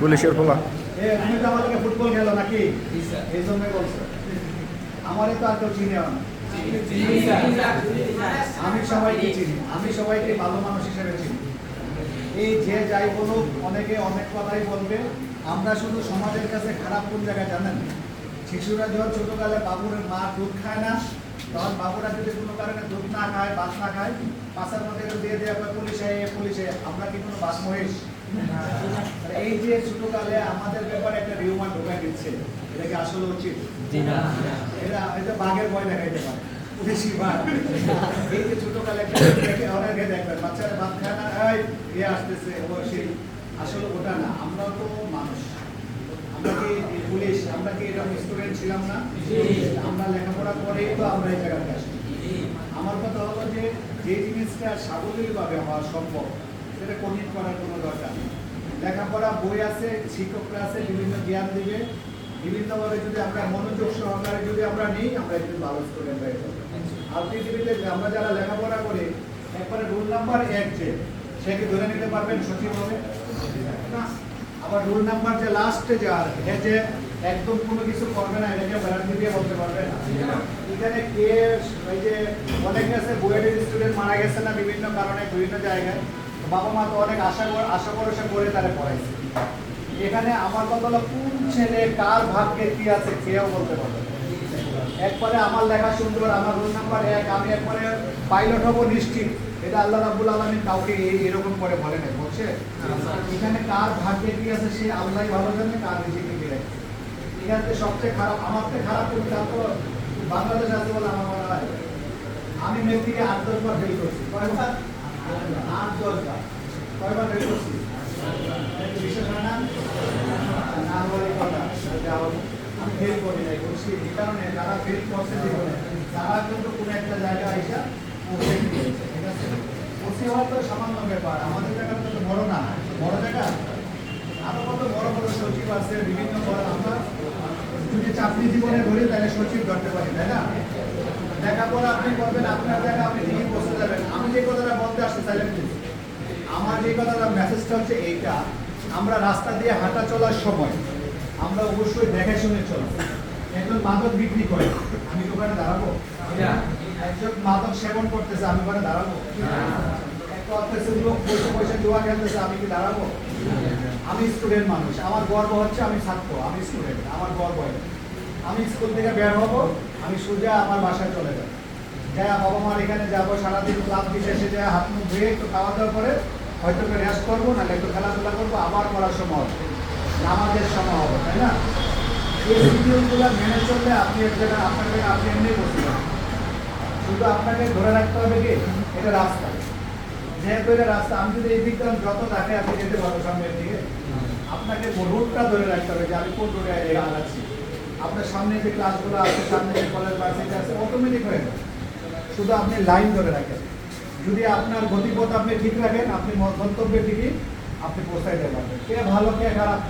পুলিশের তুমি তো আমাদেরকে ফুটবল খেলো নাকি? এই জন্যই বলছো। আমারই তো আর কেউ চিনেও না। আমি সবাইকে চিনি। আমি সবাইকে ভালো মানুষ হিসেবে চিনি। এই যে যাই বলুক অনেকে অনেক কথাই বলবে। আমরা শুধু সমাজের কাছে খারাপ কোন জায়গায় জানেন? শিশুরা যখন ছোটকালে বাবুর মা দুধ খায় না তখন বাবুরা যদি কোনো কারণে দুধ না খায় ভাত না খায় পাশার মধ্যে দিয়ে দেওয়া হয় পুলিশে পুলিশে। আমরা কি কোনো বাস আর এই যে ছোটকালে আমাদের ব্যাপারে একটা রিউমার ঢোকাই দিচ্ছে এটা কি আসলে উচিত? এটা এটা বাঘের ভয় দেখাইতে পারে পুলিশি বাঘ এই যে ছোটকালে একটা অনেকে দেখবেন বাচ্চারা ভাত খায় না এ আসতেছে ও সেই। আসলে ওটা না আমরা তো মানুষ। আমরা কি এই পুলিশ? আমরা কি এরকম স্টুডেন্ট ছিলাম না? আমরা লেখাপড়া করেই তো আমরা এই জায়গাতে আসি। আমার কথা হলো যে যে জিনিসটা সাবলীলভাবে হওয়া সম্ভব। সেটা কমিট করার কোনো দরকার নেই। লেখাপড়া বই আছে, শিক্ষকরা আছে, বিভিন্ন জ্ঞান দিবে। বিভিন্নভাবে যদি আমরা মনোযোগ সহকারে যদি আমরা নিই, আমরা একটু ভালো স্টুডেন্ট হয়ে যাব। আর পৃথিবীতে আমরা যারা লেখাপড়া করি, একবারে রুল নাম্বার এক যে, সে ধরে নিতে পারবেন সঠিক হবে না। আবার রুল নাম্বার যে লাস্টে যার হে যে একদম কোনো কিছু করবে না, এটাকে গ্যারান্টি দিয়ে বলতে পারবে না। এখানে কে ওই যে অনেকে আছে, বুয়েটের স্টুডেন্ট মারা গেছে না বিভিন্ন কারণে বিভিন্ন জায়গায়। বাবা মা তো অনেক আশা আশা ভরসা করে তারা পড়াইছে। এখানে আমার কথা হলো, কোন ছেলে কার ভাগ্যে কি আছে কেউ বলতে পারবে। একবারে আমার লেখা সুন্দর, আমার রোল নাম্বার এক, আমি একবারে পাইলট হব নিশ্চিত। এটা আল্লাহ রাব্বুল আলমিন কাউকে এরকম করে বলে নাই বলছে? এখানে কার ভাগ্যে কি আছে সে আল্লাহ ভালো জানে, কার নিজেকে থেকে সবচেয়ে খারাপ, আমার থেকে খারাপ তুমি তারপর বাংলাদেশ আছে বলে আমার মনে হয়। আমি মেট্রিকে আট দশ বার ফেল করছি। কয়বার? আট দশ বার। কয়বার ফেল করছি? আমি ফেল করি নাই এই কারণে যারা ফেল করছে জীবনে, তারা কিন্তু কোনো একটা জায়গায় আইসা পৌঁছে ঠিক আছে? সামান্য ব্যাপার। আমাদের জায়গাটা তো বড় না। বড় জায়গা? আরও কত বড় বড় সচিব আছে, বিভিন্ন বড় আমরা চাকরি জীবনে ধরি তাহলে সচিব ধরতে পারি তাই না? লেখাপড়া আপনি করবেন আপনার জায়গা আপনি ঠিকই বসে যাবেন। আমি যে কথাটা বলতে আসছি তাহলে আমার যে কথাটা মেসেজটা হচ্ছে এইটা আমরা রাস্তা দিয়ে হাঁটা চলার সময় আমরা অবশ্যই দেখে শুনে চলবো। একজন মাদক বিক্রি করে আমি ওখানে দাঁড়াবো? একজন মাদক সেবন করতেছে আমি ওখানে দাঁড়াবো? একটা অর্থের লোক পয়সা পয়সা জোয়া খেলতেছে আমি কি দাঁড়াবো? আমি স্টুডেন্ট মানুষ আমার গর্ব হচ্ছে আমি ছাত্র আমি স্টুডেন্ট আমার গর্ব এটা। আমি স্কুল থেকে বের হব, আমি সোজা আমার বাসায় চলে যাব। যা বাবা মার এখানে যাব, সারাদিন ক্লাব দিয়ে এসে যা হাত মুখ ধুয়ে একটু খাওয়া দাওয়া করে হয়তো একটু রেস্ট করব, নাহলে একটু খেলাধুলা করব, আবার পড়ার সময় হবে। আমাদের সময় হবে, তাই না? এই শিডিউলগুলো মেনে চললে আপনি এক জায়গায় আপনার জায়গায় আপনি এমনি বসতে পারেন শুধু আপনাকে ধরে রাখতে হবে কি? এটা রাস্তা। যেহেতু এটা রাস্তা, আমি যদি এই দিকটা যত থাকে আপনি যেতে পারব সামনের দিকে। আপনাকে রুটটা ধরে রাখতে হবে যে আমি কোন রুটে আগাচ্ছি। আপনার সামনে যে ক্লাসগুলো আছে, সামনে যে কলেজ ভার্সিটি আছে অটোমেটিক হয়ে যাবে শুধু আপনি লাইন ধরে রাখেন। যদি আপনার গতিপথ আপনি ঠিক রাখেন, আপনি গন্তব্যে ঠিকই আপনি পৌঁছাইতে পারবেন কে ভালো, কে খারাপ